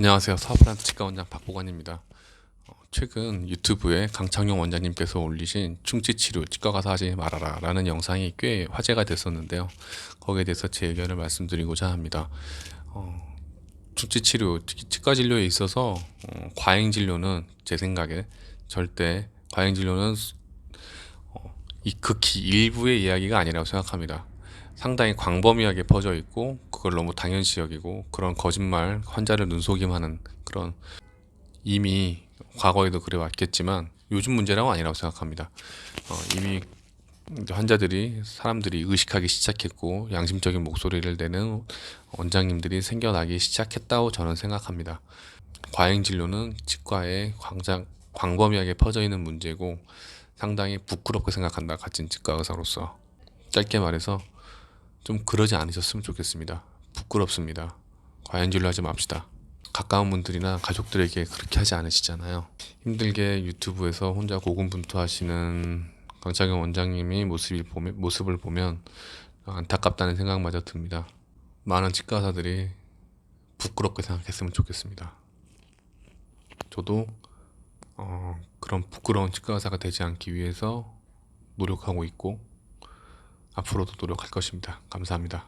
안녕하세요. 사브란트 치과 원장 박보관입니다. 어, 최근 유튜브에 강창용 원장님께서 올리신 충치 치료 치과 가서 하지 말아라 라는 영상이 꽤 화제가 됐었는데요. 거기에 대해서 제 의견을 말씀드리고자 합니다. 어, 충치 치료, 특히 치과 진료에 있어서 어, 과잉 진료는 제 생각에 절대 과잉 진료는 어, 이 극히 일부의 이야기가 아니라고 생각합니다. 상당히 광범위하게 퍼져 있고 그걸 너무 당연시 여기고 그런 거짓말 환자를 눈속임하는 그런 이미 과거에도 그래 왔겠지만 요즘 문제라고 아니라고 생각합니다. 어, 이미 환자들이 사람들이 의식하기 시작했고 양심적인 목소리를 내는 원장님들이 생겨나기 시작했다고 저는 생각합니다. 과잉 진료는 치과에 광장, 광범위하게 퍼져 있는 문제고 상당히 부끄럽게 생각한다. 같은 치과 의사로서 짧게 말해서 좀 그러지 않으셨으면 좋겠습니다. 부끄럽습니다. 과잉 진료하지 맙시다. 가까운 분들이나 가족들에게 그렇게 하지 않으시잖아요. 힘들게 유튜브에서 혼자 고군분투하시는 강창현 원장님이 모습을 보면, 모습을 보면 안타깝다는 생각마저 듭니다. 많은 치과 의사들이 부끄럽게 생각했으면 좋겠습니다. 저도 어, 그런 부끄러운 치과 의사가 되지 않기 위해서 노력하고 있고 앞으로도 노력할 것입니다. 감사합니다.